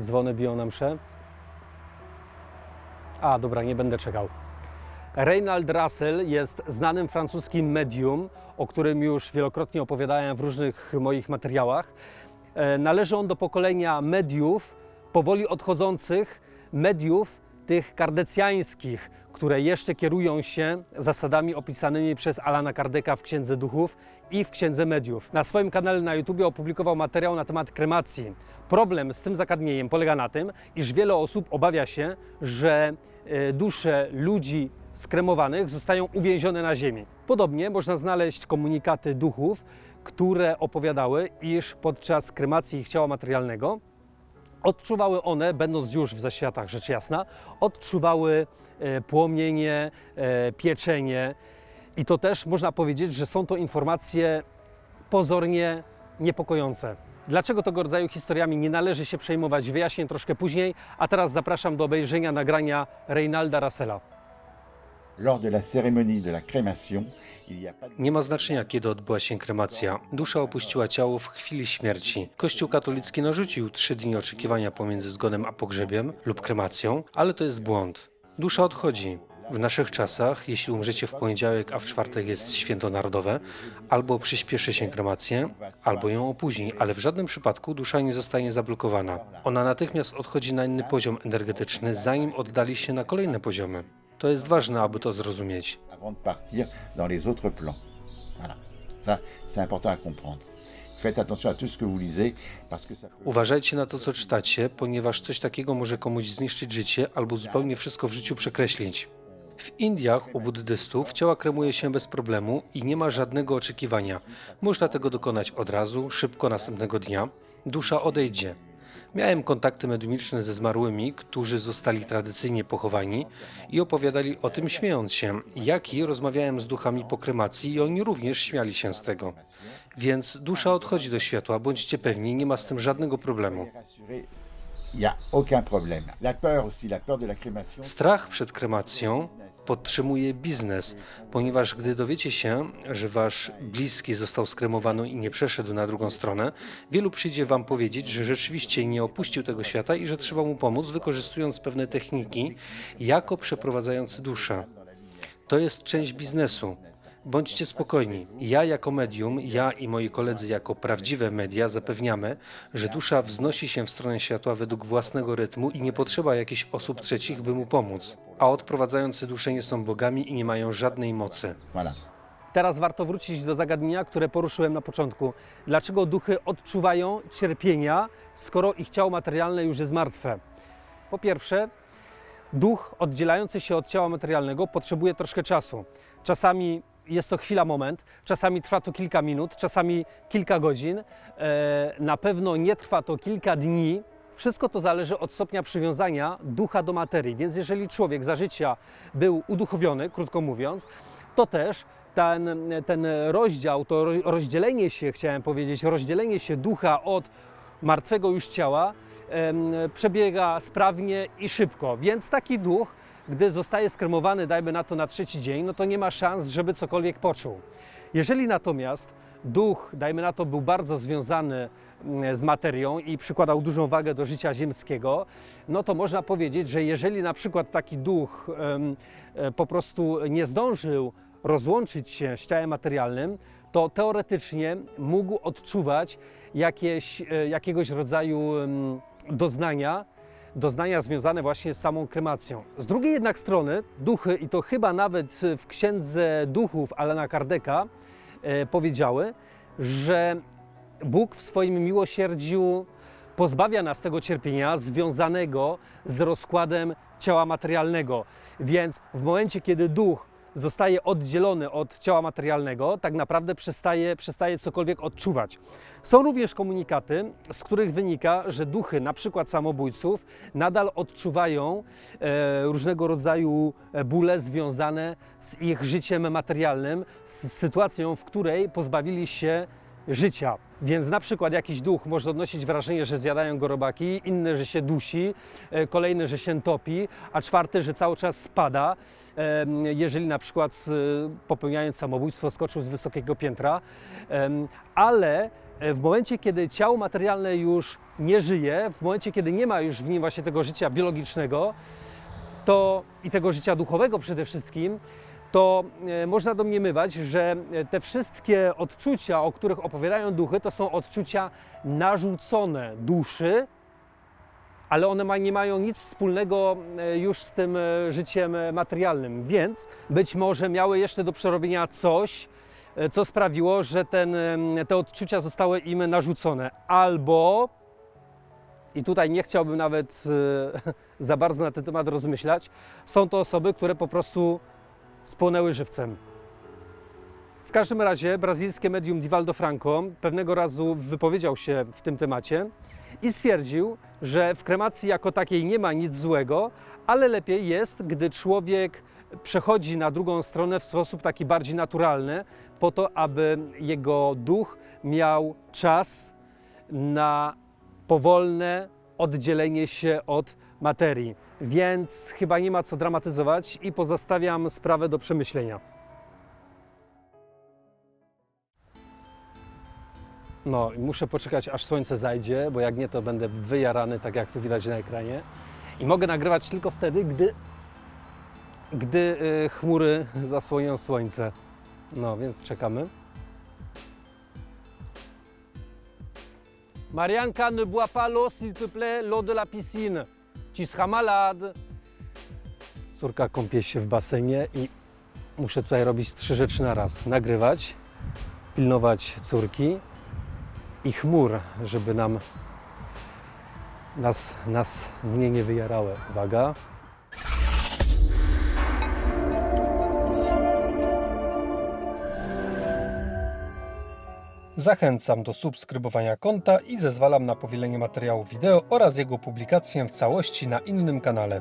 Dzwony biją na mszę. A, dobra, nie będę czekał. Reinald Russell jest znanym francuskim medium, o którym już wielokrotnie opowiadałem w różnych moich materiałach. E, Należy on do pokolenia mediów powoli odchodzących, mediów tych kardecjańskich, które jeszcze kierują się zasadami opisanymi przez Alana Kardeka w Księdze Duchów i w Księdze Mediów. Na swoim kanale na YouTube opublikował materiał na temat kremacji. Problem z tym zagadnieniem polega na tym, iż wiele osób obawia się, że e, dusze ludzi skremowanych zostają uwięzione na ziemi. Podobnie można znaleźć komunikaty duchów, które opowiadały, iż podczas kremacji ich ciała materialnego odczuwały one, będąc już w zaświatach, rzecz jasna, odczuwały e, płomienie, e, pieczenie. I to też można powiedzieć, że są to informacje pozornie niepokojące. Dlaczego tego rodzaju historiami nie należy się przejmować, wyjaśnię troszkę później, a teraz zapraszam do obejrzenia nagrania Reynalda Russella. Nie ma znaczenia, kiedy odbyła się kremacja. Dusza opuściła ciało w chwili śmierci. Kościół katolicki narzucił trzy dni oczekiwania pomiędzy zgonem a pogrzebiem lub kremacją, ale to jest błąd. Dusza odchodzi. W naszych czasach, jeśli umrzecie w poniedziałek, a w czwartek jest święto narodowe, albo przyspieszy się kremację, albo ją opóźni, ale w żadnym przypadku dusza nie zostanie zablokowana. Ona natychmiast odchodzi na inny poziom energetyczny, zanim oddali się na kolejne poziomy. To jest ważne, aby to zrozumieć. avant de partir dans les autres plans. Voilà. Ça, c'est important à comprendre. Uważajcie na to, co czytacie, ponieważ coś takiego może komuś zniszczyć życie albo zupełnie wszystko w życiu przekreślić. W Indiach u buddystów ciała kremuje się bez problemu i nie ma żadnego oczekiwania. Można tego dokonać od razu, szybko następnego dnia. Dusza odejdzie. Miałem kontakty mediumiczne ze zmarłymi, którzy zostali tradycyjnie pochowani i opowiadali o tym śmiejąc się, jak i rozmawiałem z duchami po kremacji i oni również śmiali się z tego. Więc dusza odchodzi do światła, bądźcie pewni, nie ma z tym żadnego problemu. Strach przed kremacją podtrzymuje biznes, ponieważ gdy dowiecie się, że wasz bliski został skremowany i nie przeszedł na drugą stronę, wielu przyjdzie wam powiedzieć, że rzeczywiście nie opuścił tego świata i że trzeba mu pomóc, wykorzystując pewne techniki jako przeprowadzający duszę. To jest część biznesu. Bądźcie spokojni. Ja jako medium, ja i moi koledzy jako prawdziwe media zapewniamy, że dusza wznosi się w stronę światła według własnego rytmu i nie potrzeba jakichś osób trzecich, by mu pomóc. A odprowadzający dusze nie są bogami i nie mają żadnej mocy. Teraz warto wrócić do zagadnienia, które poruszyłem na początku. Dlaczego duchy odczuwają cierpienia, skoro ich ciało materialne już jest martwe? Po pierwsze, duch oddzielający się od ciała materialnego potrzebuje troszkę czasu. Czasami jest to chwila, moment, czasami trwa to kilka minut, czasami kilka godzin, e, na pewno nie trwa to kilka dni. Wszystko to zależy od stopnia przywiązania ducha do materii. Więc jeżeli człowiek za życia był uduchowiony, krótko mówiąc, to też ten, ten rozdział, to ro- rozdzielenie się, chciałem powiedzieć, rozdzielenie się ducha od martwego już ciała przebiega sprawnie i szybko. Więc taki duch, gdy zostaje skremowany, dajmy na to na trzeci dzień, no to nie ma szans, żeby cokolwiek poczuł. Jeżeli natomiast duch, dajmy na to, był bardzo związany mm, z materią i przykładał dużą wagę do życia ziemskiego, no to można powiedzieć, że jeżeli na przykład taki duch e, po prostu nie zdążył rozłączyć się z ciałem materialnym, to teoretycznie mógł odczuwać jakieś, e, jakiegoś rodzaju doznania, doznania związane właśnie z samą kremacją. Z drugiej jednak strony duchy, i to chyba nawet w księdze duchów Alana Kardeka e, powiedziały, że Bóg w swoim miłosierdziu pozbawia nas tego cierpienia związanego z rozkładem ciała materialnego. Więc w momencie, kiedy duch zostaje oddzielony od ciała materialnego, tak naprawdę przestaje, przestaje cokolwiek odczuwać. Są również komunikaty, z których wynika, że duchy, na przykład samobójców, nadal odczuwają e, różnego rodzaju e, bóle związane z ich życiem materialnym, z sytuacją, w której pozbawili się życia. Więc na przykład jakiś duch może odnosić wrażenie, że zjadają go robaki, inny, że się dusi, e, kolejny, że się topi, a czwarty, że cały czas spada, jeżeli na przykład popełniając samobójstwo skoczył z wysokiego piętra. Ale e, w momencie, kiedy ciało materialne już nie żyje, w momencie, kiedy nie ma już w nim właśnie tego życia biologicznego, to i tego życia duchowego przede wszystkim, to e, można domniemywać, że e, te wszystkie odczucia, o których opowiadają duchy, to są odczucia narzucone duszy, ale one nie mają nic wspólnego e, już z tym życiem materialnym, więc być może miały jeszcze do przerobienia coś, co sprawiło, że ten, te odczucia zostały im narzucone. Albo, i tutaj nie chciałbym nawet za bardzo na ten temat rozmyślać, są to osoby, które po prostu spłonęły żywcem. W każdym razie brazylijskie medium Divaldo Franco pewnego razu wypowiedział się w tym temacie i stwierdził, że w kremacji jako takiej nie ma nic złego, ale lepiej jest, gdy człowiek przechodzi na drugą stronę w sposób taki bardziej naturalny, po to, aby jego duch miał czas na powolne oddzielenie się od materii. Więc chyba nie ma co dramatyzować i pozostawiam sprawę do przemyślenia. No, muszę poczekać, aż słońce zajdzie, bo jak nie, to będę wyjarany, tak jak tu widać na ekranie. I mogę nagrywać tylko wtedy, gdy, gdy y, chmury zasłonią słońce. No, więc czekamy. Marianka, ne bois pas l'eau, s'il te plaît, l'eau de la piscine. Tu seras malade. Córka kąpie się w basenie i muszę tutaj robić trzy rzeczy na raz. Nagrywać, pilnować córki i chmur, żeby nam nas, nas mnie nie wyjarały. Uwaga. Zachęcam do subskrybowania konta i zezwalam na powielenie materiału wideo oraz jego publikację w całości na innym kanale.